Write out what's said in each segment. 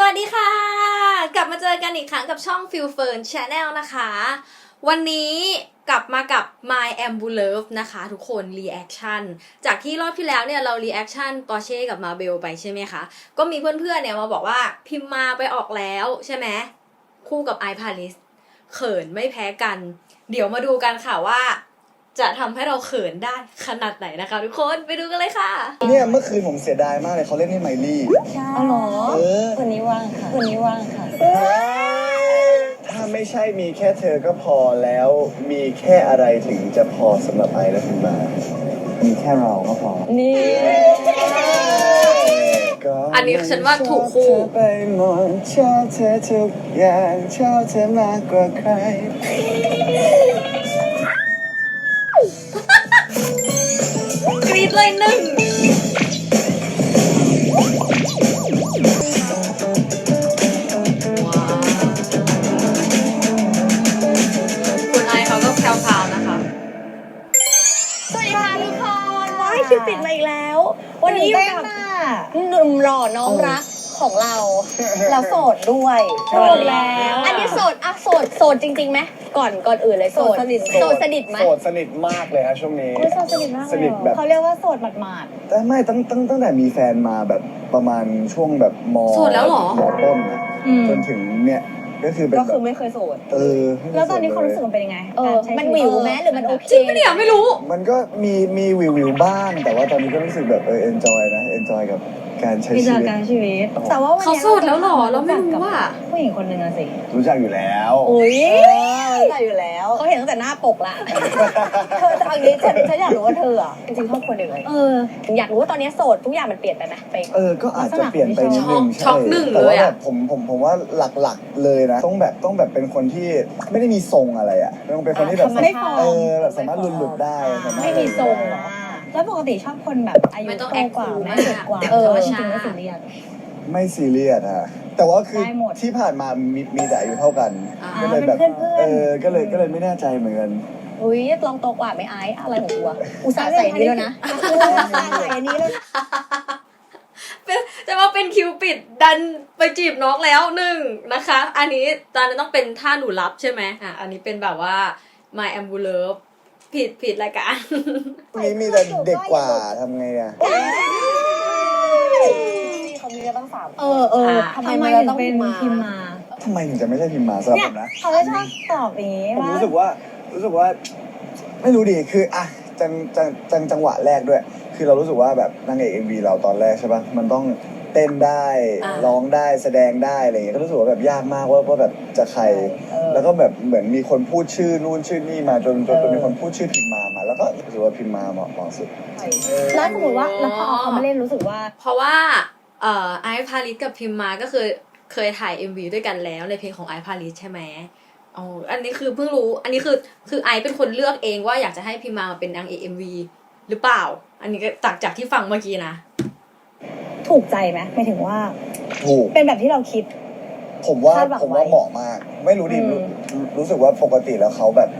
สวัสดีค่ะ กลับมาเจอกันอีกครั้งกับช่อง f e e l f e r n Channel นะคะ วันนี้กลับมากับ My a m b u l o v e นะคะทุกคน reaction จากที่รอบที่แล้วเนี่ยเรา reaction Porsche กับ Marvel ไปใช่ไหมคะ ก็มีเพื่อนๆเนี่ยมาบอกว่าพิมพ์มาไปออกแล้วใช่ไหมคู่กับ i p a r i s เขินไม่แพ้กัน เดี๋ยวมาดูกันค่ะว่า จะทำให้เราเขินได้ขนาดไหนนะคะ ทุกคนไปดูกันเลยค่ะ เนี่ยเมื่อคืนผมเสียดายมากเลยเขาเล่นให้ไมลี่ใช่อ๋อเหรอเออวันนี้ว่างค่ะวันนี้ว่างค่ะ ถ้าไม่ใช่มีแค่เธอก็พอแล้ว มีแค่อะไรถึงจะพอสำหรับไอและคุณมา มีแค่เราก็พอ นี่อันนี้ฉันว่าถูกคู่ชอบเธอไปหมดชอบเธอทุกอย่างชอบเธอมากกว่าใคร เลยหนึ่งว้าวคุณไอเขาก็แพรวๆนะคะ สวัสดีค่ะทุกคนว้ายคิวปิดมาอีกแล้ว วันนี้อยู่กับหนุ่มหล่อน้องรักของเรา เราโสดด้วยโสดแล้ว อันนี้โสดอะโสดโสดจริงๆไหม ก่อนก่อนอื่นเลยโสดโสดสนิท โสดสนิทไหม โสดสนิทมากเลยฮะช่วงนี้โอ้ยโสดสนิทมากเลยสนิทเหรอแบบเขาเรียกว่าโสดหมาดแต่ไม่ตั้งตั้งตั้งแต่มีแฟนมาแบบประมาณช่วงแบบมโสดแล้วเหรอ มต้นอะๆอืมจนถึงเนี่ยก็คือเป็นก็แบคือบไม่เคยโสด เออแล้วตอนนี้ความรู้สึกมันเป็นยังไงเออการใช้มันชีวิตวไหมหรือมันโอเค จริงปะเนี่ยไม่รู้ มันก็มีมีวิววิวบ้างแต่ว่าตอนนี้ก็รู้สึกแบบเออเอนจอยนะเอนจอยกับ การใช้มีชีจากวิต การชีวิต แต่ว่าวันเขานี้โสดแล้วเหรอเราไม่รู้อะ ผู้หญิงคนหนึ่งอะสิรู้จักอยู่แล้วอุ้ยใส่อยู่แล้วเขาเห็นตั้งแต่หน้าปกละ เธอเอางี้ฉันฉันอยากรู้ว่าเธออะจริงๆครอบครัวเดียวกันเออ อยากรู้ว่าตอนนี้โสดทุกอย่างมันเปลี่ยนไปไหมไป เออ ก็อาจจะเปลี่ยนไปนิดนึงช็อกใช่หนึ่งแต่เลว่ายอะ แบบผมผมผมว่าหลักๆเลยนะ ต้องแบบต้องแบบเป็นคนที่ไม่ได้มีทรงอะไรอะต้องเป็นคนที่แบบไม่ฟอร์ม เออแบบสามารถหลุดหลุดๆได้สามารถไม่มีทรงเหรอ แล้วปกติชอบคนแบบอายุไม่ต้องโตกว่าแอคคูลไม่มากเด็กกว่าเออจริงๆก็สิเรียส ไม่ซีเรียสอะแต่ว่าคือได้หมดที่ผ่านมามีมีแต่อายุเท่ากันอ่า ก็เลยแบบเป็นเพื่อนๆ เออก็เลยก็เลยไม่แน่ใจเหมือนกันอุ้ยลองโตกว่าไหม่อายอะไรของกูอะอุตส่าห์ใส่นี่แล้วนะ ใส่อันนี้เลยเป็นจะมาเป็นคิวปิดดันไปจีบน้องแล้วหนึ่งนะคะ อันนี้ตอนนั้นต้องเป็นท่าหนูรับใช่ไหมอะอันนี้เป็นแบบว่า my a m b u l a n c e ผิดผิดรายการนี่มีแต่เด็กกว่าทำไงอะเขามีกันตั้งสามเออเอออะทำไมทำไมมันถึงต้องเป็นมาพิมพ์มา ทำไมถึงจะไม่ใช่พิมพ์มาสำหรับเนี่ผยมนะเขาจะชอบตอบอย่างนี้ผมว่ารู้สึกว่ารู้สึกว่า ไม่รู้ดิคืออะจังจังจังจังหวะแรกด้วย คือเรารู้สึกว่าแบบนางเอกเอ็มวีเราตอนแรกใช่ปะมันต้องเต้นได้ อ่าร้องได้แสดงได้อะไรเงี้ยก็รู้สึกว่าแบบยากมากว่าว่าแบบจะใคร เออแล้วก็แบบเหมือนมีคนพูดชื่อนู่นชื่อนี่มาจนจนจนมีคนพูดชื่อพิมมามา แล้วก็รู้สึกว่าพิมมาเหมาะเหมาะสุด แล้วสมมติว่าแล้วพอเอาเขามาเล่นรู้สึกว่า เพราะว่าเอ่อไอซ์พาริสกับพิมมาก็คือเคยถ่าย MV ด้วยกันแล้วในเพลงของไอซ์พาริสใช่ไหมอ๋ออันนี้คือเพิ่งรู้ อันนี้คือคือไอซ์เป็นคนเลือกเองว่าอยากจะให้พิมมามาเป็นนางเอก MV หรือเปล่า อันนี้ก็จากจากที่ฟังเมื่อกี้นะ ถูกใจไหมหมายถึงว่า ถูก เป็นแบบที่เราคิด ผมว่าคาดหวังผมว่าไว้เหมาะมาก ไม่รู้ดิอืม รู้รู้สึกว่าปกติแล้วเขาแบบ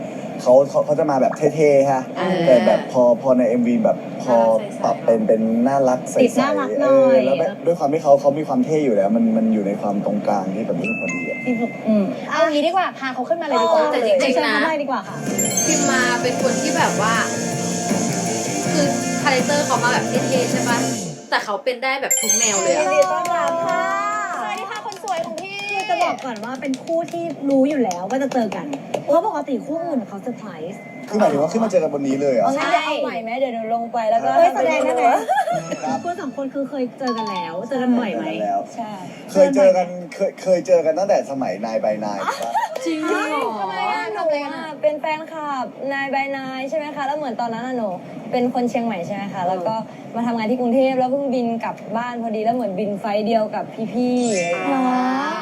เขาเขาเขาจะมาแบบเท่ๆฮะอ่า แต่แบบพอพอใน MV แบบพอใสๆปรับเป็นเป็นน่ารักใสติดน่ารักๆหน่เออย อแล้วแบบด้วยความที่เขาเขามีความเท่อยู่แล้ว มันมันอยู่ในความตรงกลางที่แบบรู้สึกพอดีอะที่สุดอืมเอางี้ดีกว่า พาเขาขึ้นมาเลยดีกว่าแต่จริงๆเชิญนะเขาได้ดีกว่าค่ะ พิมมาเป็นคนที่แบบว่า คือคาแรคเตอร์เขามาแบบเท่ๆใช่ปะ แต่เขาเป็นได้แบบทุกแนวเลยอะยินดีต้อนรับค่ะสวัสดีค่ะคนสวยของพี่จะบอกก่อนว่าเป็นคู่ที่รู้อยู่แล้วว่าจะเจอกัน เพราะปกติคู่อื่นเขาเซอร์ไพรส์คือหมายถึงว่าขึ้นมาเจอกันบนนี้เลยเหรอเอางั้นเดี๋ยวเอาใหม่ไหมเดี๋ยวหนูลงไปแล้วก็เฮ้ยแสดงได้ไหมครับคุณสองคนคือเคยเจอกันแล้ว เจอกันบ่อยไหม แล้ว ใช่ เคยเจอกันเคยเคยเจอกันตั้งแต่สมัยนายใบนายถูกปะจ ริงเหรอทำไมอะหนูอะเป็นแฟนคลับนายบายนายใช่ไหมคะแล้วเหมือนตอนนั้นอะหนูเป็นคนเชียงใหม่ใช่ไหมคะแล้วก็มาทำงานที่กรุงเทพแล้วเพิ่งบินกลับบ้านพอดีแล้วเหมือนบินไฟล์เดียวกับพี่ๆอะไรอย่างเงี้ย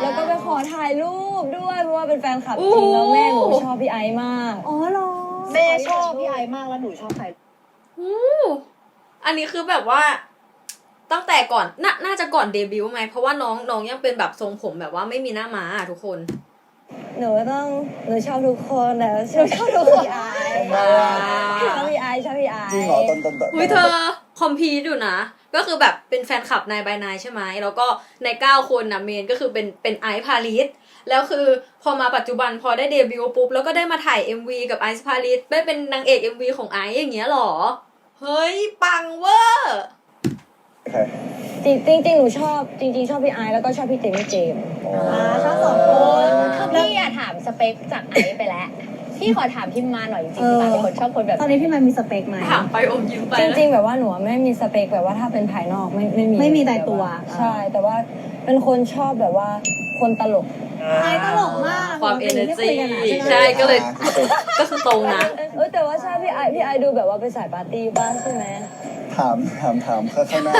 แล้วก็ไปขอถ่ายรูปด้วยเพราะว่าเป็นแฟนคลับจริงแล้วแม่หนูชอบพี่ไอซ์มาก อ๋อเหรอแม่ชอบพี่ไอมากแล้วหนูชอบใครอู้อันนี้คือแบบว่า ตั้งแต่ก่อนนาน่าจะก่อนเดบิวต์ไหมเพราะว่าน้องน้องยังเป็นแบบทรงผมแบบว่าไม่มีหน้าม้าอะทุกคน หนูต้องหนูชอบทุกคนแต่หนูชอบทุกคนพี่ไอซ์ทำไมอะชอบพี่ไอซ์ชอบพี่ไอซ์จริงเหรอตอนตอนตอนอุ้ยเธอคอมพีทอยู่นะ ก็คือแบบเป็นแฟนคลับนายบายนายใช่ไหมแล้วก็ในเก้าคนนะเมนก็คือเป็นเป็นไอซ์พาริสแล้วคือพอมาปัจจุบันพอได้เดบิวต์ปุ๊บแล้วก็ได้มาถ่าย MV กับไอซ์พาริสได้เป็นนางเอก MV ของไอซ์อย่างเงี้ยหรอ เฮ้ย ปังเวอร์ใครจริงจริงจริงหนูชอบจริง ๆ ชอบพี่ไอซ์แล้วก็ชอบพี่เจมี่เจมส์อ๋ออ่าชอบสองคนคือ พี่อะถามสเปคจากไอซ์ไปแล้ว พี่ขอถามพิมมาหน่อยจริงๆพี่มาเป็นคนชอบคนแบบตอนนี้พี่มันมีสเปคไหม ถามไปอมยิ้มไปจริงๆ แบบว่าหนูอะไม่มีสเปคแบบว่าถ้าเป็นภายนอกไม่ไม่มีไม่มีตายตัวใช่ แต่ว่าเป็นคนชอบแบบว่าคนตลก ไอ้ตลกมากความปเอกเนอติร์ไม่จีคุยกันอะใช่ไหมใช่ก็เลยอ่าเป็นก็คือตรงนะ เออแต่ว่าใช่พี่ไอซ์พี่ไอซ์ดูแบบว่าเป็นสายปาร์ตี้บ้างใช่ไหม ถามถามถามข้างหน้า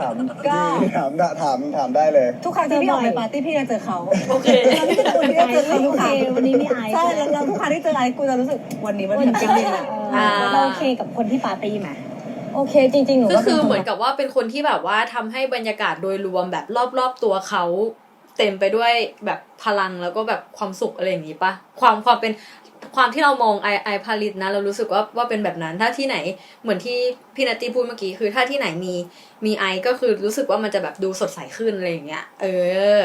ถามกล้าถามถามถามได้เลย ทุกครั้งที่พี่ออกไปปาร์ตี้พี่จะเจอเขาโอเคแล้วพี่จะคนที่จะเจอเขาทุกครั้งวันนี้มีไอซ์ ใช่แล้วแล้วทุกครั้งที่เจอไอ้กูจะรู้สึกวันนี้มันแฮปปี้เลยอะอ่า เราโอเคกับคนที่ปาร์ตี้ไหมโอเค จริงๆหนูก็ก็คือป็เหมือนกับว่าเป็นคนที่แบบว่าทำให้บรรยากาศโดยรวมแบบรอบๆตัวเขา เต็มไปด้วยแบบพลังแล้วก็แบบความสุขอะไรอย่างนี้ปะความความเป็น ความที่เรามองไอไอพาลิตนะ เรารู้สึกว่าว่าเป็นแบบนั้นถ้าที่ไหนเหมือนที่พี่นัตตี้พูดเมื่อกี้คือถ้าที่ไหนมีมีไอก็คือรู้สึกว่ามันจะแบบดูสดใสขึ้นอะไรอย่างเงี้ยเออ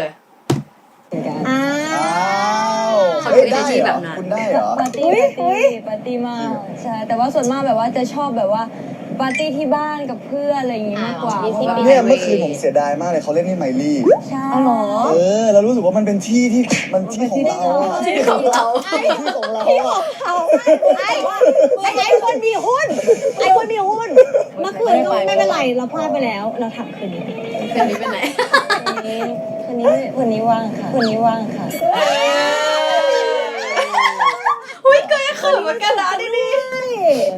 เหมือนกันอ่าอ้าวเขาเฮ้ยเป็นได้อาชีพเหรแบอบนั้นคุณได้เหรอปาร์ตี้ปาร์ตี้ปาร์ตี้มากใช่แต่ว่าส่วนมากแบบว่าจะชอบแบบว่า ปาร์ตี้ที่บ้านกับเพื่อนอะไรอย่างงี้มากกว่าอ่ามีที่เพราะว่าเนี่ยเมื่อคืนผมเสียดายมากเลยเขาเล่นให้ไมลี่ ใช่เอาเหรอ เออเรารู้สึกว่ามันเป็นที่ที่มันที่ของเราอะที่ของเราที่ของเราอะเขาไอ้ไอ้ไอ้คนมีหุ้นไอ้คนมีหุ้นเมื่อคืนก็ไม่เป็นไรเราพลาดไปแล้ว เราถามคืนนี้คืนนี้เป็นไหนคนนี้คนนี้ว่างค่ะคนนี้ว่างค่ะ อุ้ยเกยเขินเหมือนกันนะดิดิ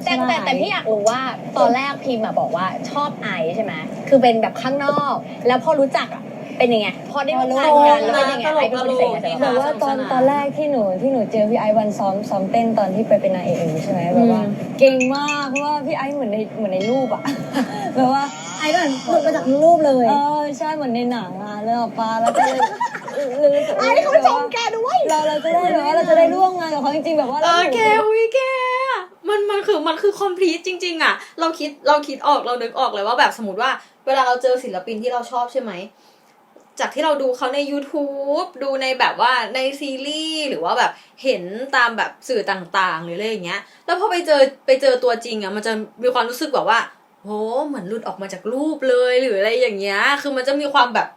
แต่แต่แต่พี่อยากรู้ว่าตอนแรกพิมอะบอกว่าชอบไอซ์ใช่ไหมคือเป็นแบบข้างนอก แล้วพอรู้จักอะเป็นยังไงพอได้ร่วมงานกันแล้วเป็นยังไงไอซ์เป็นคนพิเศษไงแต่ว่าตอนตอนแรกที่หนูที่หนูเจอพี่ไอซ์วันซ้อมซ้อมเต้นตอนที่ไปเป็นนางเอกใช่ไหมแบบว่า เก่งมากเพราะว่าพี่ไอซ์เหมือนในเหมือนในรูปอะ แบบว่าไอ้ก็หลุดมาจากรูปเลย เออใช่เหมือนในหนังอะเรื่องปลาแล้วก็เลยเลยไอ้เขาชมแกด้วยเราเราจะได้แบบว่าเราจะได้ร่วมงานกับเขาจริงๆแบบว่าเอเราอแกอุ้ยแก มันมันคือมันคือคอมพลีทจริง ๆ อะ เราคิดเราคิดออกเรานึกออกเลยว่าแบบสมมติว่า เวลาเราเจอศิลปินที่เราชอบใช่ไหมจากที่เราดูเขาใน YouTube ดูในแบบว่าในซีรีส์หรือว่าแบบเห็นตามแบบสื่อต่างๆ หรืออะไรอย่างเงี้ย แล้วพอไปเจอไปเจอตัวจริงอะมันจะมีความรู้สึกแบบว่าโหเหมือนหลุดออกมาจากรูปเลยหรืออะไรอย่างเงี้ย คือมันจะมีความแบบ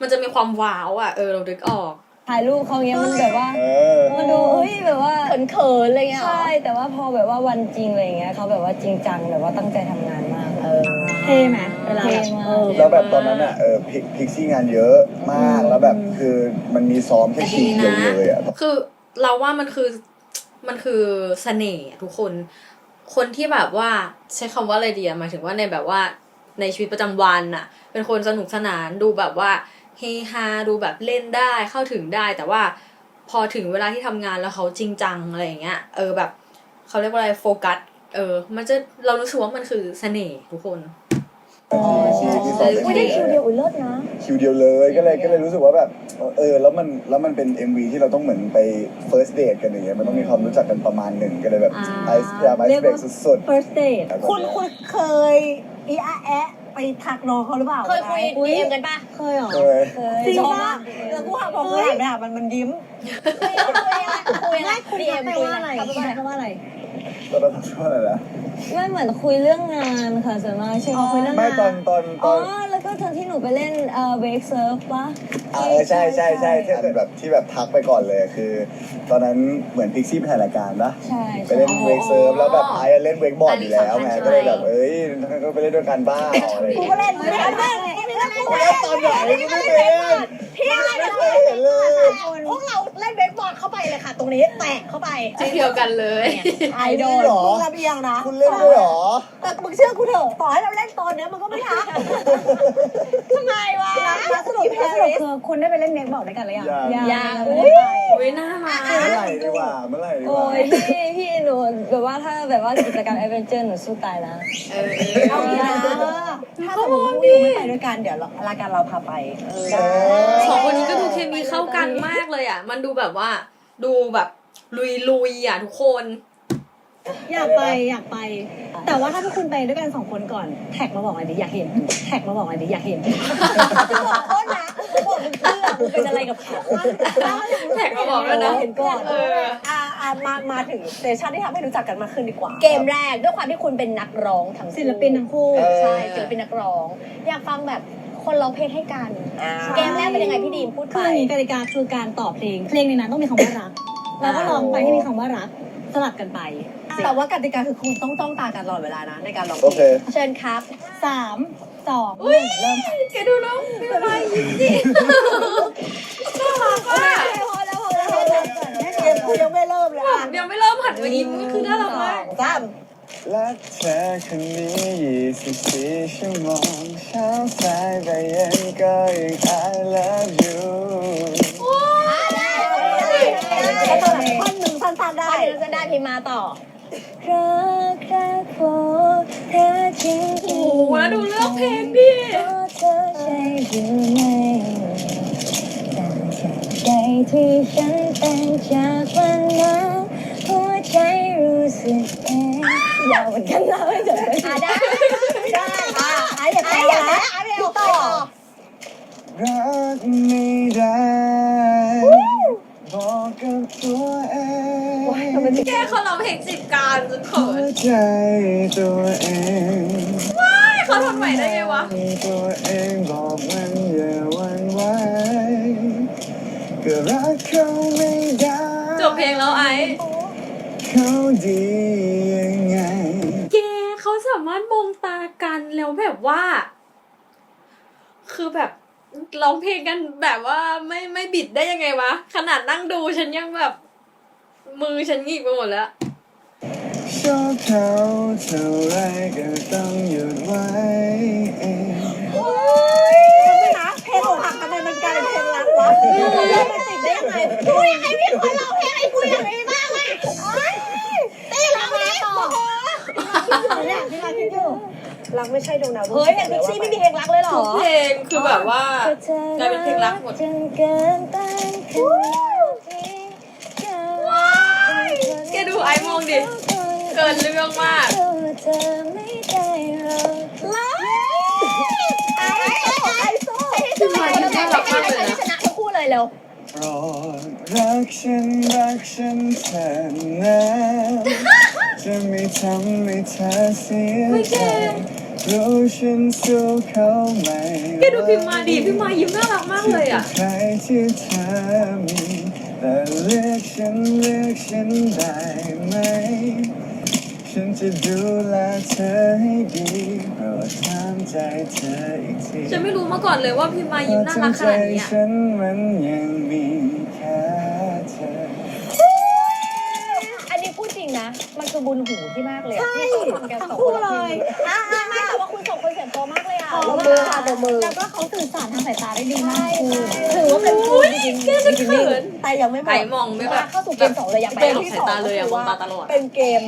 มันจะมีความว้าวอะเออเราดึกออก ถ่ายรูปเขาเงี้ยมันแบบว่า เออ มันดูเฮ้ยแบบว่าเขินๆอะไรเงี้ยเหรอใช่แต่ว่าพอแบบว่าวันจริงอะไรอย่างเงี้ยเขาแบบว่าจริงจังแบบว่าตั้งใจทำงานมาก เออ เท่ไหมเวลาเท่แบบมาก เออ แล้วแบบตอนนั้นอะเออพิกพิกซี่งานเยอะมากแล้วแบบคือมันมีซ้อมแค่ทีเดียวเลยอะ คือเราว่ามันคือมันคือเสน่ห์อะทุกคน คนที่แบบว่าใช้คำว่าอะไรดีอะหมายถึงว่าในแบบว่าในชีวิตประจำวันน่ะ เป็นคนสนุกสนานดูแบบว่าเฮฮาดูแบบเล่นได้เข้าถึงได้แต่ว่าพอถึงเวลาที่ทำงานแล้วเขาจริงจังอะไรอย่างเงี้ยเออแบบเขาเรียกว่าอะไรโฟกัสเออ มันจะเรารู้สึกว่ามันคือเสน่ห์ทุกคนใช่ที่ซ้อมอุ้ยแค่ได้ทีคิวเดีเดียยววอุ้ยเลิศนะคิวเดียวเลยก็เลยก็เลยรู้สึกว่าแบบเออแล้วมันแล้วมันเป็น MV ที่เราต้องเหมือนไป first date กันอย่างเงี้ยมันต้องมีความรู้จักกันประมาณหนึ่งก็เลยแบบอ่าไอซ์พยายามไอซ์เบรกสุด first date ๆคุณคุณเคยอีอาแอะ ไปทักน้องเขาหรือเปล่าเคยคุยดีเอ็มกันปะเคยเหรอเคยเคยจริงชอบปะมากแล้วกูหันบอกกูหันไปหามันมันยิ้มคุยอะไรคุยอะไรคุณดีทัเอ็กมไปคุยว่าอะอะไรไรครับคุณทักไปว่าอะไรตอนนั้นทำอะไรนะ ไม่เหมือนคุยเรื่องงานค่ะส่วนมากใช่ไหมอ๋อคุยเรื่อง ไม่ตอนตอนตอ๋ออนแล้วก็ตอนที่หนูไปเล่นเอ่อเวกเซิร์ฟปะอ่าเออใช่ใช่ใช่ที่แบบที่แบบทักไปก่อนเลยคือ ตอนนั้นเหมือนพิกซี่ไปถ่ายรายการปะใช่ไปเล่นเวกเซิร์ฟแล้วแบบไอ้เล่นเวกบอร์ดอยู่แล้วไงอันนี้สำคัญก็เลยแบบเอ้ยก็ไปเล่นด้วยกันบ้างอะไรอย่างกูเงี้ยก็เล่นกูก็เล่นกูก็เล่นกูก็เล่เล่นนตอนไหนกูไม่เป็น พี่อะไรไม่เนี่ย เคยเห็นเลยพวกเราเล่นเบสบอลเข้าไปเลยค่ะ ตรงนี้แตะเข้าไปที่เดียวกันเลยไอดอลเหรอมึงระเบียงนะคุณเล่นด้วยเหรอแต่มึงเชื่อกูเถอะต่อให้เราเล่นตอนเนี้ยมันก็ไม่ทักทำไมวะมาสรุปสแพรุปริสคือคุณได้ไปเล่นเน็กบอกด้วยกันหรือยังยังยังอุ้ยน่ารักเมื่อไหร่ดีกว่าเมื่อไหร่ดีกโอ้ว่ายพี่พี่หนูแบบว่าถ้าแบบว่ากิจกรรมแอดเวนเจอร์หนูสู้ตายนะเออเอางี้นะถ้าสมมติว่าวิวไม่ไปด้วยกันเดี๋ยวรายการเราพาไปเออสองคนนี้ก็ดูเคมีเข้ากันมากเลยอะ มันดูแบบว่า ดูแบบลุยลุยๆอะทุกคน อยากไปอยากไป แต่ว่าถ้าทุกคุณไปด้วยกันสองคนก่อน แท็กมาบอกหน่อยดิอยากเห็น แท็กมาบอกหน่อยดิอยากเห็นโทษนะบอกมึงเพื่อมึงเป็นอะไรกับเขาแท็กมาบอกแล้วนะ เห็นก่อนเออ อ่าอ่ามามาถึงสเตชันที่ทำให้รู้จักกันมากขึ้นดีกว่า เกมแรกด้วยความที่คุณเป็นนักร้องทั้งคู่ศิลปินทั้งคู่ ใช่ศิลปินนักร้อง อยากฟังแบบ คนร้องเพลงให้กันเกมแรกเป็นยังไงพี่ดีมพูดไป คืออย่างนี้กติกาคือการต่อเพลง เพลงในนั้นต้องมีคำว่ารักแล้วก็ร้องไปให้มีคำว่ารักสลับกันไปแต่ว่ากติกาคือคุณต้องต้องตากันตลอดเวลานะในการร้องโอเคเชิญครับ สามสองหนึ่งเริ่มค่ะแกดูแล้วไม่เป็นไรยิ้มดิน่ารักอะพอแล้วพอแล้วพอแล้วเกมกูยังไม่เริ่มเลยอะเดี๋ยวไม่เริ่มหันมายิ้มก็คือน่ารักมาก สาม รักเธอคนนี้24ชั่วโมงเช้าสายบ่ายเย็นก็ยัง I love you ท่อนหนึ่งสั้นๆได้ท่อนหนึ่งสั้นๆได้พิมพ์มาต่อ รักรักโฟเธอจริงโอ้โหแล้วดูเลือกเพลงดิเพราะเธอใช่หรือไม่แต่จากใจที่ฉันเป็นจากวันนั้นหัวใจรู้สึกเอง ยาวเหมือนกันนะไม่จบเลยอะได้ได้อะอะอย่าไปอย่าไปอะไม่เอาต่อรักไม่ได้บอกกับตัวเองแกเขาร้องเพลงสิบการจนเขิหัวนใจตัวเองเขาทนไหวได้ไงวะ ตัวเองบอกมันอย่าหวันไหวก็รักเขาไม่ได้จบเพลงแล้วไอ้ เขาดียังไงแกเขาสามารถมองตากันแล้วแบบว่า คือแบบร้องเพลงกันแบบว่าไม่ไม่บิดได้ยังไงวะ ขนาดนั่งดูฉันยังแบบ มือฉันหงิกไปหมดแล้วชอบเขาเท่าไรก็ต้องหยุดไว้เองไม่นะเพลงอกหักทำไมมันกลายเป็นเพลงรักวะมันโรแมนติกได้ยังไงกูอยากให้มีคนร้องเพลงให้กูอย่างนี้บ้างอะเต้ ร้องเพลงต่อเนี่ยพี่มาคิดอยู่รักไม่ใช่ดวงดาวเฮ้ยเพลงพิกซี่ไม่มีเพลงรักเลยเหรอ ทุกเพลงคือแบบว่ากลายเป็นเพลงรักหมดจนเกินต้านขนาดที่จะแกดูไอ้มองดิ เกินเรื่องมากตัวเธอไม่ได้หรอกไอ้ไอ้โซ่ไอ้ที่มาที่น่ารักมากเลยนะชนะทั้งคู่เลยเร็วโปรดรักฉันรักฉันเถอะนะจะไม่ทำให้เธอเสียใจรู้ฉันสู้เขาไม่แกดูพิมพ์มาดิพิมพ์มายิ้มน่ารักมากเลยอะใครที่เธอมีแต่เลือกฉันเลือกฉันได้ไหม ฉันจะดูแลเธอให้ดีโปรดถาม ใจเธออีกทีฉันไม่รู้มาก่อนเลยว่าพิมพ์มายิ้มน่ารักขนาดนี้เพอะระฉันมันยังมีแค่เธอ อันนี้พูดจริงนะ มันคือบุญหูที่มากเลยที่เขาทำกันสองคนเลยอะอะไม่แต่ว่าคุณสองคนเสียงโตมากเลยอะตบมือค่ะตบมือ แล้วก็เขาสื่อสารทางสายตาได้ดีมากถือว่าเป็นครูจริงๆแกจะเขิน แต่ยังไม่หมไอ้ดมองไม่แบบเข้าสู่เกมสองเลยอยากไปเกมสายตาเลยอะมองตาตลอดเป็นเกม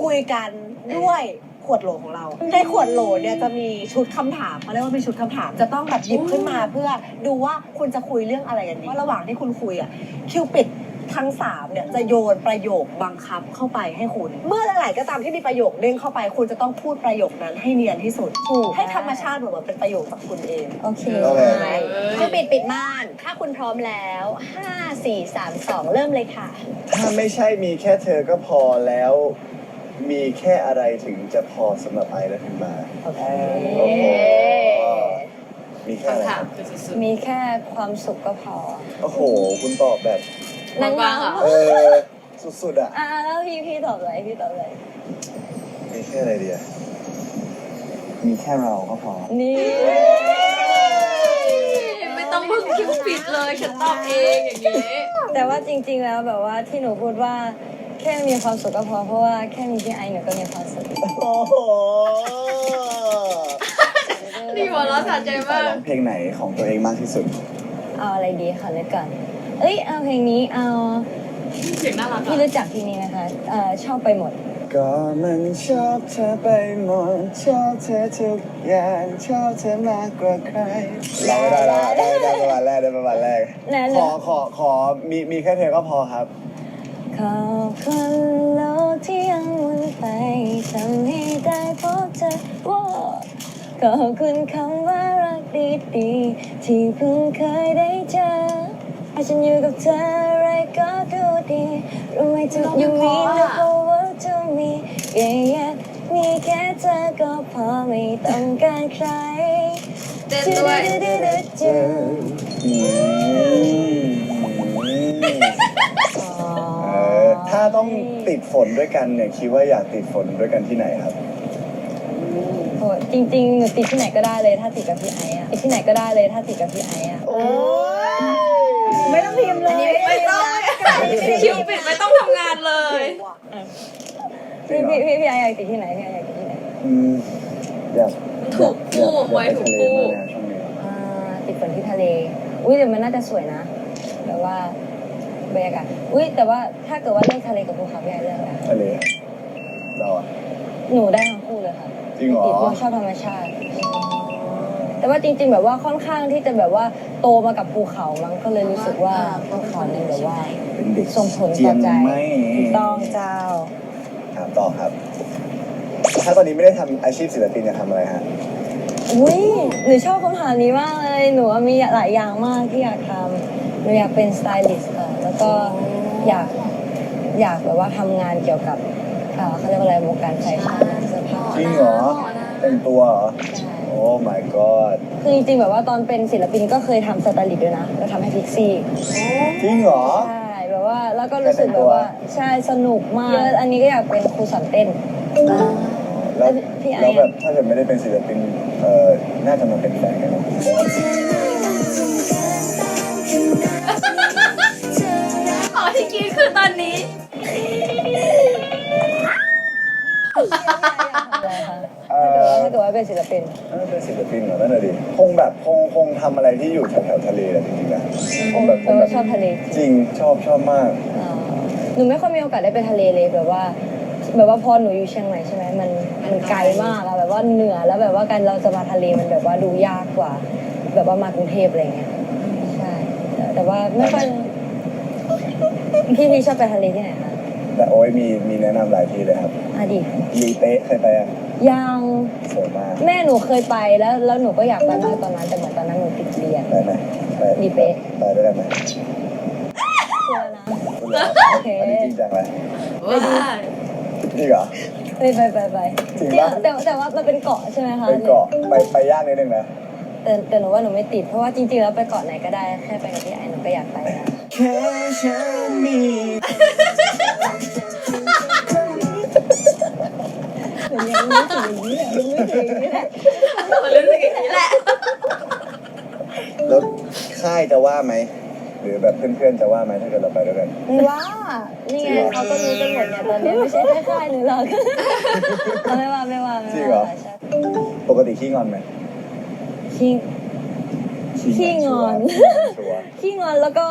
คุยกันด้วย ขวดโหลของเรา ในขวดโหลเนี่ยจะมีชุดคำถามเขาเรียกว่าเป็นชุดคำถาม จะต้องแบบหยิบขึ้นมาเพื่อดูว่าคุณจะคุยเรื่องอะไรกันดีว่าระหว่างที่คุณคุยอะคิวปิดทั้งสามเนี่ยจะโยนประโยคบังคับเข้าไปให้คุณ เมื่อไหร่ก็ตามที่มีประโยคเด้งเข้าไป คุณจะต้องพูดประโยคนั้นให้เนียนที่สุด ถูก ให้ธรรมชาติเหมือนเป็นประโยคจากคุณเอง โอเคโอเค คือปิดปิดม่าน ถ้าคุณพร้อมแล้ว 5 4 3 2 เริ่มเลยค่ะ ถ้าไม่ใช่มีแค่เธอก็พอแล้ว มีแค่อะไรถึงจะพอสำหรับไอและพิมมาโอเคโอ้โหมีแค่อะไรคำถาคมรับคือสุดมีแค่ความสุขก็พอโอ้โห คุณตอบแบบๆบางๆอะเออ สุดๆอะ อ่าแล้วพี่พี่ตอบอะไรพี่ตอบอะไรมีแค่อะไรเดียวมีแค่เราก็พอ นี่ไม่ต้องพึ่งคิวปิดเลย ฉันตอบเองอย่างนี้แต่ว่าจริงๆแล้วแบบว่าที่หนูพูดว่า แค่มีความสุขก็พอเพราะว่าแค่มีพี่ไอหนูก็มีความสุขโอ้โหดีหัวเราะสะใจมากร้องเพลงไหนของตัวเองมากที่สุด เอาอะไรดีคะนึกก่อนเอ้ยเอาเพลงนี้เอาเสียงน่ารักพี่อะรู้จักเพลงนี้ไหมคะเอ่อชอบไปหมด ก็มันชอบเธอไปหมดชอบเธอทุกอย่างชอบเธอมากกว่าใครเราได้ได้ได้ได้ประมาณแรกได้ประมาณแรกแน่ขเลอยขอขอมีมีแค่เธอก็พอครับขอบ คุณโลกที่ยังหมุนไปทำให้ได้พบเธอว่าขอบคุณคำว่ารักดีๆที่เพิ่งเคยได้เจอให้ฉันอยู่กับเธออะไรก็ดูดีรู้ไหมทุก you mean the whole world to me yeah yeah มีแค่เธอก็พอไม่ต้องการใคร เต้นด้วยจืาต้องติดฝนด้วยกันเนี่ยคิดว่าอยากติดฝนด้วยกันที่ไหนครับ โอ้จริงๆหนูติดที่ไหนก็ได้เลยถ้าติดกับพี่ไอ้อะติดที่ไหนก็ได้เลยถ้าติดกับพี่ไอ้อะโอ้ไม่ต้องพิมพ์เลยไม่ต้องคิวปิดไม่ต้องทำงานเลยพี่พี่พี่พี่ไอ้อยากติดที่ไหนพี่ไอ้อยากติดที่ไหนอืมอยากถูกคู่อยากไว้อยากถูไปกทะเลคู่มากเลยช่วงนี้อ่าติดฝนที่ทะเล อุ้ยแต่มันน่าจะสวยนะแบบว่า บรรยากาศอุ้ยแต่ว่าถ้าเกิดว่าเลือกทะเลกับภูเขาพี่ไอ้เลือกอะไรทะเลเราอะหนูได้ทั้งคู่เลยค่ะจริงเหรอติดหนูชอบธรรมชาติ แต่ว่าจริง ๆ แบบว่าค่อนข้างที่จะแบบว่าโตมากับภูเขามันก็เลยรู้สึกว่าภูเขาเนี่ยแบบว่า เป็นเด็กส่งผลต่อใจ เจียงไหมถูกต้องเจ้า ถามต่อครับ ถ้าตอนนี้ไม่ได้ทำอาชีพศิลปินจะทำอะไรฮะอุ้ยหนูชอบคำถามนี้มากเลย หนูว่ามีหลายอย่างมากที่อยากทำหนูอยากเป็นสไตลิสต์ค่ะ แล้วก็อยากอยากแบบว่าทำงานเกี่ยวกับเอ่อเขาเรียกว่าอะไรวงการแฟชั่นเสื้อผ้าจริงเหรอแต่งตัวเหรอใช่โอ้ my god คือจริงๆแบบว่าตอนเป็นศิลปินก็เคยทำสไตลิสต์ด้วยนะแล้วทำให้พิกซี่ จริงเหรอ ใช่แบบว่าแล้วก็รู้สึกแบบว่าใช่สนุกมากแล้วอันนี้ก็อยากเป็นครูสอนเต้น แล้วพี่ไอ้แล้วแบบถ้าเกิดไม่ได้เป็นศิลปินเอ่อน่าจะมาเป็นแฟนกันไหมอ๋อ ที่กรีดคือตอนนี้อะไรคะเอ่ถ้าเกิดอว่าถ้าเกิดว่าเป็นศิลปิน เออเป็นศิลปินเหรอนั่นแหละดิคงแบบคงคงทำอะไรที่อยู่แถวๆทะเลแหละจริงๆนะคงแบบคแปลงแบว่าบชอบทะเล จริงชอบชอบมากอ่าหนูไม่ค่อยมีโอกาสได้ไปทะเลเลยแบบว่า แบบว่าพอหนูอยู่เชียงใหม่ใช่ไหมมันมันไกลมากอะแบบว่าเหนือแล้วแบบว่าการเราจะมาทะเลมันแบบว่าดูยากกว่า แบบว่ามากรุงเทพอะไรเงี้ยใช่แต่แต่ว่าไม่ค่อย พี่พี่ชอบไปทะเลที่ไหนคะแต่โอ้ยมีมีแนะนำหลายที่เลยครับอดีตลีเป๊ะเคยไปอะยังสวยมากแม่หนูเคยไปแล้วแล้วหนูก็อยากไปมากตอนนั้นแต่เหมือนตอนนั้นหนูติดเรียน ไปไหมไปลีเป๊ะไปด้วยกันไหมเชื่อนะ พูดเลยโอเค อันนี้จริงจังเลยว้าจริงเหรอ ไปไปไปไปจริงเดี๋ยวปะ แต่แต่ว่ามันเป็นเกาะใช่ไหมคะไปเกาะไปไปย่างนิดนึงนะแต่แต่หนูว่าหนูไม่ติดเพราะว่าจริงๆแล้วไปเกาะไหนก็ได้แค่ไปกับพี่ไอ้หนูก็อยากไปนะแค่ฉันมีหนูยังไม่ถึงอย่างนี้เลยยังไม่ถึงอย่างนี้แหละมันรู้สึกอย่างนี้แหละ แล้วค่ายจะว่าไหม หรือแบบเพื่อนๆจะว่าไหมถ้าเกิดเราไปด้วยกันว่านี่ไงเขาก็รู้กันหมดเนี่ยตอนนี้ไม่ใช่แค่ค่ายหนูหรอกเอาไม่ว่าไม่ว่าไม่จริงเหรอ ว่าใช่ปกติขี้งอนไหมขี้ ขี้งอน ชัวร์ขี้งอนแล้วก็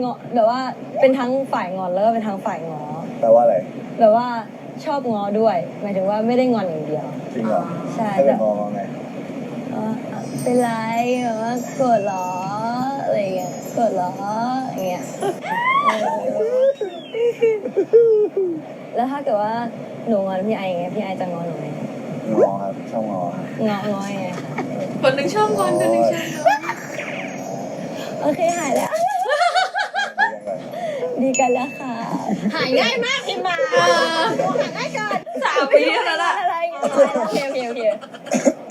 งอแบบว่าเป็นทั้งฝ่ายงอนแล้วก็เป็นทั้งฝ่ายงอแปลว่าอะไร แบบว่าชอบงอด้วยหมายถึงว่าไม่ได้งอนอย่างเดียว จริงเหรอใช่ถ้าเกิแต่ดมองไงเออเป็นไรแบบว่าโกรธเหรออะไรเงี้ยโกรธเหรออย่างเงี้ยเออแล้วถ้าเกิดว่าหนูงอนพี่ไออย่างเงี้ยพี่ไอจะงอนหนูไหมงอครับชอบงอครับงองอยังไงคะคนหนึ่งชอบงอนคนหนึ่งชอบงอนโอเคหายแล้วเรียนก่อน ดีกันแล้วค่ะ หายง่ายมากพิมพ์มาเออหายง่ายก่อนสามปีแล้วล่ะอะไรเงี้ยโอเคโอเคโอเค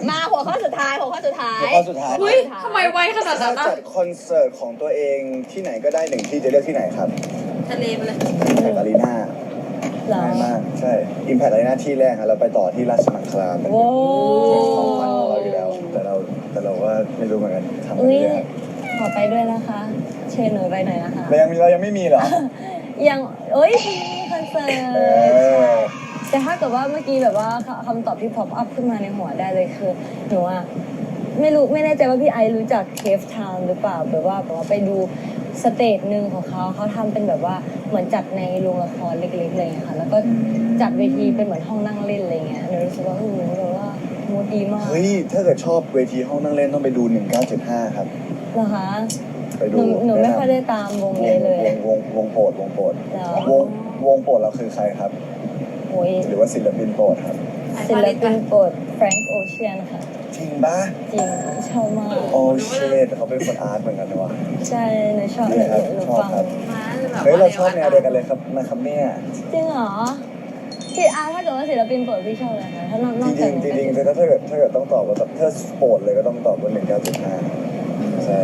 มาหัวข้อสุดท้ายหัวข้อสุดท้ายข้อสุดท้าย อุ้ยทำไมไวขนาดถ้านั้นล่ะจัดคอนเสิร์ตของตัวเองที่ไหนก็ได้หนึ่งที่จะเลือกที่ไหนครับทะเลไปเลยแพคอารีนาเหรอง่ายมาก ใช่อิมแพคอารีนาที่แรกครับเราไปต่อที่ราชมังคลาเป็นโว้ของฝันของเราอยู่แล้ว แต่เราแต่เราว่าไม่รู้เหมือนกันทำอะไรอุ้ยเนี่ยขอไปด้วยนะคะ เชิญหนูไปหน่อยนะคะเรายังมีเรายังไม่มีเหรอ ยังเอ้ยมีคอนเสิร์ตเออใช่แต่ถ้าเกิดว่าเมื่อกี้แบบว่าคำตอบที่พอปอัพขึ้นมาในหัวได้เลยคือหนูอะไม่รู้ไม่แน่ใจว่าพี่ไอรู้จักเคฟทาวน์หรือเปล่าแบบว่าแบบว่าไปดูสเตจหนึ่งของเขาเขาทำเป็นแบบว่าเหมือนจัดในโรงละครเล็กๆเลยค่ะ แล้วก็จัดเวทีเป็นเหมือนห้องนั่งเล่นอะไรเงี้ยหนูรู้สึกว่าเออแบบว่ามูดดีมากเฮ้ย ถ้าเกิดชอบเวทีห้องนั่งเล่นต้องไปดู 1975 ครับ เหรอคะ ไปหดูนูหนูไม่ค่อยได้ตามวงวนี้งเลยวงวงวงโปรดวงโปรดเหรอวงวงโปรดเราคือใครครับ โอ้ยหรือว่าศิลปินโปรดครับศิลปินโปรด Frank Ocean ค่ะ จริงปะจริงชอบมาก โอ้เชดเขาเป็นคนอาร์ตเหมือนกันนะวะใช่หนูชอบหดีนูครับหนูชอบฟังครับมาแบบเฮ้ยว่าเราชอบแนวเดียวกันเลยครับนะครับเนี่ยจริงเหรอพี่อาร์ถ้าเกิดว่าศิลปินโปรดพี่ชอบอะไรคะถ้านอกนจอกริจากงหนูๆจริงๆถ้าเกิดถ้าเกิดต้องตอบว่าถ้าโปรดเลยก็ต้องตอบว่าหนึ่งเก้าจุดห้าใช่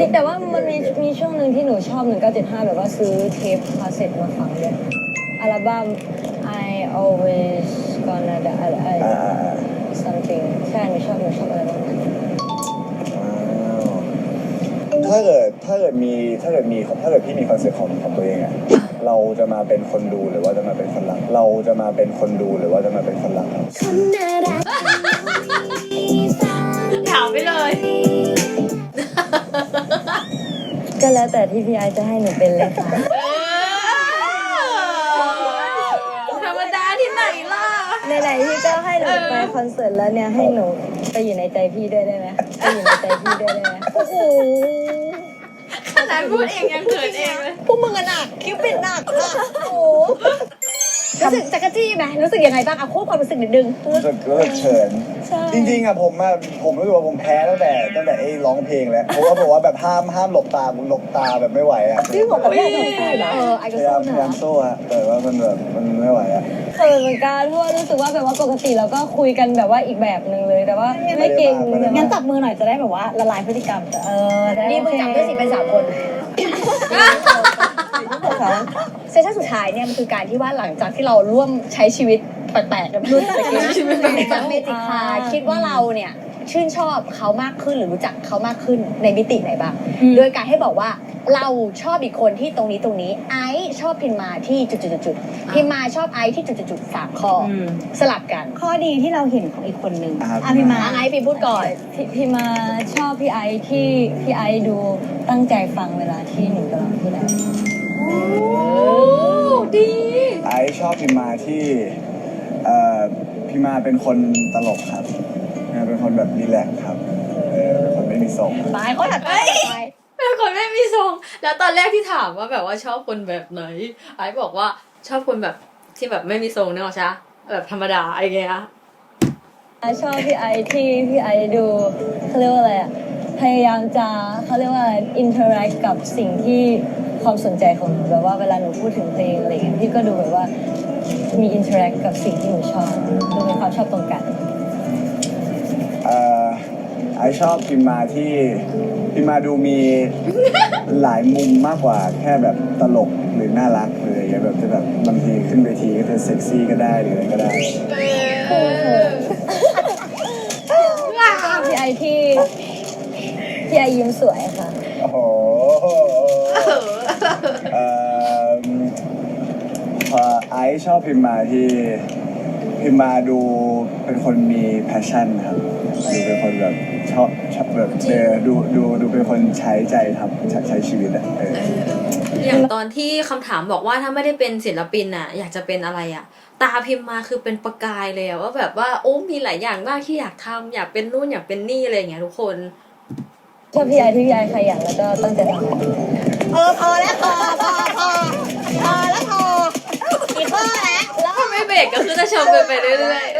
จริงแต่ว่ามันมีมีช่วงหนึ่งที่หนูชอบ 1975 แบบว่าซื้อเทปคาสเซ็ตมาฟังเลยอัลบั้ม I always gonna die อะไรอ่าอ่าอ่า something ใช่หนูชอบหนูชอบอะไรบ้างถ้าเกิดถ้าเกิดมีถ้าเกิดมีถ้าเกิดพี่มีคอนเซ็ปต์ของของตัวเองอะเราจะมาเป็นคนดูหรือว่าจะมาเป็นคนรัก เราจะมาเป็นคนดูหรือว่าจะมาเป็นคนรักครับถ ก็แล้วแต่ที่พี่ไอซ์จะให้หนูเป็นเลยค่ะ ธรรมดาที่ไหนล่ะ ไหนๆที่เจ้าให้หนูไปคอนเสิร์ตแล้วเนี่ยให้หนูไปอยู่ในใจพี่ด้วยได้ไหมไปอยู่ในใจพี่ด้วยได้ไหมโอ้โหขนาดพูดเองยังเขินเองเลย พวกมึงอะหนักคิ้วปิดหนักอะโอ้โห รู้สึกจักรจี้ไหมรู้สึกยังไงบ้างอะพูดความรู้สึกนิดนึงรู้สึกรู้สึกเฉินใช่ จริงๆอะผมอะผมรู้สึกว่าผมแพ้ตั้งแต่ตั้งแต่ไอ้ร้องเพลงแล้วเพราะว่าบอกว่าแบบห้ามห้ามหลบตามึงหลบตาแบบไม่ไหวอะจริงเหรอแต่ไม่ได้ใช่นะเออไอ้พก็ยายาสู้มพยายามนะสู้อะแต่ว่ามันแบบมันไม่ไหวอะเขินเหมือนกันเพราะว่ารู้สึกว่าแบบว่าปกติเราก็คุยกันแบบว่าอีกแบบหนึ่งเลยแต่ว่าไม่เก่งงั้นจับมือหน่อยจะได้แบบว่าละลายพฤติกรรมจะเออได้นี่มึงจับด้วยสิเป็นสามคน เซสชั่นสุดท้ายเนี่ยมันคือการที่ว่าหลังจากที่เราร่วมใช้ชีวิตแปลกๆกันรู้จักกันชีวิตแปลกจากเมจิกคาคิดว่าเราเนี่ย ชื่นชอบเขามากขึ้นหรือรู้จักเขามากขึ้นในมิติไหนบ้างโดยการให้บอกว่าเราชอบอีกคนที่ตรงนี้ตรงนี้ ไอซ์ชอบพิมมาที่จุดๆๆๆพิมมาชอบไอซ์ที่จุดๆๆสามข้ออสลับกันข้อดีที่เราเห็นของอีกคนนึงอะอะพี่มาอะไอซ์พิมพูดก่อน พี่พี่มาชอบพี่ไอซ์ที่พี่ไอซ์ดูตั้งใจฟังเวลาที่หนูกำลังพูดอะไรโอ้ดีไอซ์ชอบพิมมาที่เอ่อพิมมาเป็นคนตลกครับ เป็นคนแบบรีแลกซ์ครับเออเป็นคนไม่มีทรงไปข้อถัดไปเป็นคนไม่มีทรง แล้วตอนแรกที่ถามว่าแบบว่าชอบคนแบบไหน ไอ้บอกว่าชอบคนแบบที่แบบไม่มีทรงเนกอะใช่ปะแบบธรรมดาอะไรเงี้ยชอบพี่ไอซ์ที่พี่ไอซ์ดูเขาเรียกว่าอะไรอะพยายามจะเขาเรียกว่าอินเทอร์แอคกับสิ่งที่ความสนใจของหนูแบบว่าเวลาหนูพูดถึงเพลงอะไรเงี้ยพี่ก็ดูแบบว่ามีอินเทอร์แอคกับสิ่งที่หนูชอบดูเป็นความชอบตรงกันเอ่อไอซ์ชอบพิมมาที่พิมมาดูมีหลายมุมมากกว่าแค่แบบตลกหรือน่ารักหรืออะไรเงี้ยแบบจะแบบบางทีขึ้นเวทีก็จะเซ็กซี่ก็ได้หรืออะไรก็ได้พี่ไอที่พี่ไอยิ้มสวยค่ะ โอ้โหเอ่อพอไอซ์ชอบพิมมาที่พิมมาดูเป็นคนมี passion ครับ ดูเป็นคนแบบชอบชอบแบบเออดูดูดูเป็นคนใช้ใจทำใช้ใช้ชีวิตอะเอออย่างตอนที่คำถามบอกว่าถ้าไม่ได้เป็นศิลปินอะอยากจะเป็นอะไรอะตาพิมพ์มาคือเป็นประกายเลยอะว่าแบบว่าโอ้มีหลายอย่างมากที่อยากทำอยากเป็นนู่นอยากเป็นนี่อะไรอย่างเงี้ยทุกคน ชอบพี่ไอที่พี่ไอขยันแล้วก็ตั้งใจทำงานเออพอแล้วพอพอพอพอแล้วพออีกข้อแล้วแล้วถ้าไม่เบรกก็คือจะชมกันไปเรื่อยน่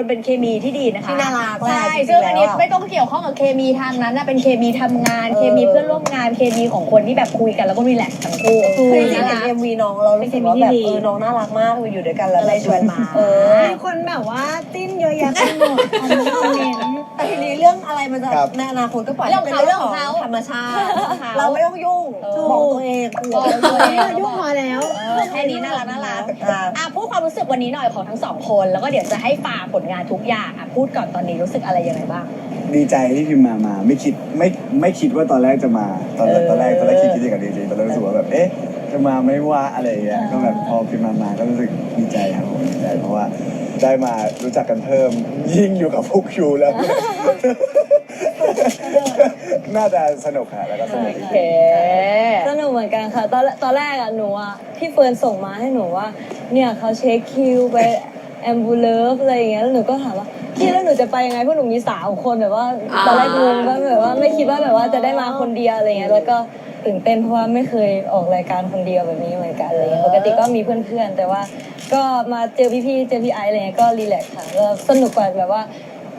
คนเป็นเคมีที่ดีนะคะที่น่ารักใช่แหละจริงๆซึ่งอันนี้แล้วอะไม่ต้องเกี่ยวข้องกับเคมีทางนั้นนะเป็นเคมีทำงานเออเคมีเพื่อนร่วมงาน เคมีของคนที่แบบคุยกันแล้วก็รีแลกซ์ทั้งคู่คือจริน่างๆรักเอ็มวีน้องเรารู้สึกว่าแบบเออน้องน่ารักมากคืออยู่ด้วยกันแล้วเลยชวนมาเออมีคนแบบว่าจิ้นเยอะแยะไปหมดคอมเมนต์คอมเมนต์ แต่ทีนี้เรื่องอะไรมันจะครับ ในอนาคตก็ปล่อยเรื่องของเขาให้ป็นเรื่องของเขาธรรมชาติ เราไม่ต้องยุ่งเออบอกตัวเองบอกตัวเอง ยุ่งพอแล้วเออแค่นี้น่ารักน่ารักอ่าอะพูดความรู้สึกวันนี้หน่อยของทั้งสองคน แล้วก็เดี๋ยวจะให้ฝากผลงานทุกอย่างอะพูดก่อนตอนนี้รู้สึกอะไรยังไงบ้าง ดีใจที่พิมมามา ไม่คิดไม่ไม่คิดว่าตอนแรกจะมา ตอนแรกเออตอนแรกตอนแรกคิดคิดอย่างนั้นจริงๆตอนแรกรู้สึกว่าแบบเอ๊ะจะมาไม่ว่าอะไรอย่างเงี้ยก็แบบพอพิมมามาก็รู้สึก ได้มารู้จักกันเพิ่ม ยิ่งอยู่กับพวกคิวแล้ว น่าจะสนุกค่ะแล้วก็สนุกจโอริงเค สนุกเหมือนกันค่ะ ตอนตอนแรกอะหนูอะพี่เฟิร์นส่งมาให้หนูว่า เนี่ยเขาเช็คคิวไปแอมบูเลฟอะไรอย่างเงี้ยแล้วหนูก็ถามว่าพี่แล้วหนูจะไปยังไงเพราะหนูมีสามคนแบบว่าอ่าตอนแรกงงก็แบบว่าไม่คิดว่าแบบว่าจะได้มาคนเดียวอะไรเงี้ยแล้วก็ ตื่นเต้นเพราะว่าไม่เคยออกรายการคนเดียวแบบนี้เหมือนกันอะไรเลย ปกติก็มีเพื่อนๆ แต่ว่าก็มาเจอพี่ๆ เจอพี่ไอซ์อะไรเงี้ยก็รีแลกซ์ค่ะก็สนุกกว่าแบบว่า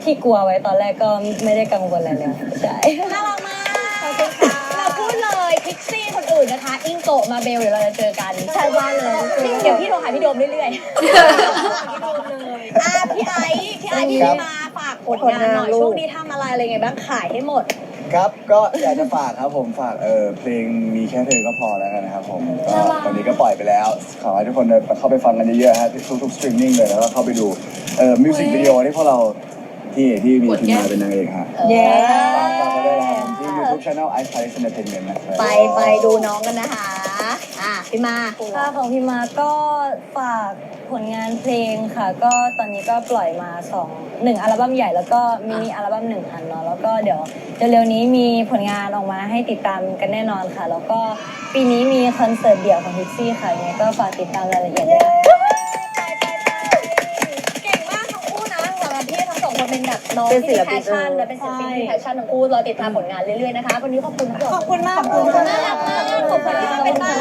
ที่กลัวไว้ตอนแรกก็ไม่ได้กังวลอะไรเลยใช่ น่ารักมากเราพูดเลยพิกซี่คน อื่นนะคะ อิงโกะมาเบลเดี๋ยวเราจะเจอกันใช่ว่าเลยเดี๋ยวพี่โทรหาพี่โดมเรื่อยๆอะพี่ไอซ์พี่ไอซ์พี่มาฝากผลงานหน่อยช่วงนี้ทำอะไรอะไรไงบ้างขายให้หมด ครับก็อยากจะฝากครับผมฝากเออเพลงมีแค่เธอก็พอแล้วกันนะครับผมก็ตอนนี้ก็ปล่อยไปแล้ว ขอให้ทุกคนเข้าไปฟังกันเยอะๆฮะทุกๆสตรีมมิ่งเลยแล้วก็เข้าไปดูเออมิวสิกวิดีโอที่พวกเราที่ที่มีทีมงานเป็นนางเอกฮะเย้ฝากฝากไว้ด้วยนะ ครับที่ YouTube Channel Ice Palace Entertainment นะครับไปไปดูน้องกันนะคะ อะพี่มาค่ะของพี่มาก็ฝากผลงานเพลงค่ะ ก็ตอนนี้ก็ปล่อยมาสองหนึ่งอัลบั้มใหญ่แล้วก็มินิอัลบั้มหนึ่งอันเนาะแล้วก็เดี๋ยวเร็วๆนี้มีผลงานออกมาให้ติดตามกันแน่นอนค่ะ แล้วก็ปีนี้มีคอนเสิร์ตเดี่ยวของพิกซี่ค่ะยังไงก็ฝากติดตามรายละเอียดด้วยนะคะ เก่งมากทั้งคู่นะสำหรับพี่ทั้งสองคน เป็นแบบน้องที่มีแพชชั่นและเป็นศิลปินที่มีแพชชั่นทั้งคู่รอติดตามผลงานเรื่อยๆนะคะวันนี้ขอบคุณทั้งสองขอบคุณมากขอบคุณน่ารักมากขอบคุณที่มาเป็นบ้าน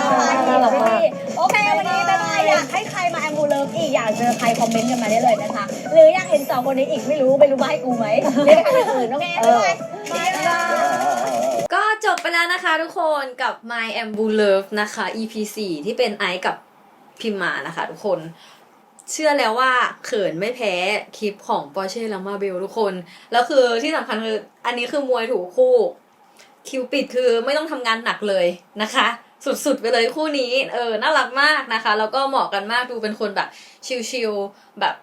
เราพี่โอเควันนี้บ๊ายบายอยากให้ใครมาแอมบูเลิฟอีกอยากเจอใครคอมเมนต์กันมาได้เลยนะคะ หรืออยากเห็นสองคนนี้อีกไม่รู้ไม่รู้ว่าให้กูไหมหรือให้คนอื่นโอเคบ๊ายบายบายบายก็จบไปแล้วนะคะทุกคนกับ My a m b u Love นะคะ EP 4ที่เป็นไอซ์กับพิมมานะคะทุกคน เชื่อแล้วว่าเขินไม่แพ้คลิปของปอร์เช่และมาเบลทุกคน แล้วคือที่สำคัญคืออันนี้คือมวยถูกคู่ คิวปิดคือไม่ต้องทำงานหนักเลยนะคะ สุดๆไปเลยคู่นี้ เออ น่ารักมากนะคะ แล้วก็เหมาะกันมากดูเป็นคนแบบ ชิลๆแบบ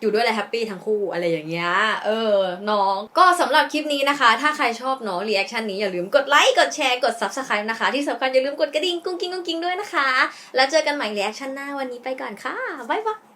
อยู่ด้วยแล้วแฮปปี้ทั้งคู่อะไรอย่างเงี้ย เออ น้อง ก็สำหรับคลิปนี้นะคะ ถ้าใครชอบเนาะรีแอคชั่นนี้อย่าลืมกดไลค์ กดแชร์ กด subscribe นะคะ ที่สำคัญอย่าลืมกดกระดิ่งกุ้งกิ้งกุ้งกิ้งด้วยนะคะ แล้วเจอกันใหม่รีแอคชั่นหน้าวันนี้ไปก่อนค่ะ บ๊ายบาย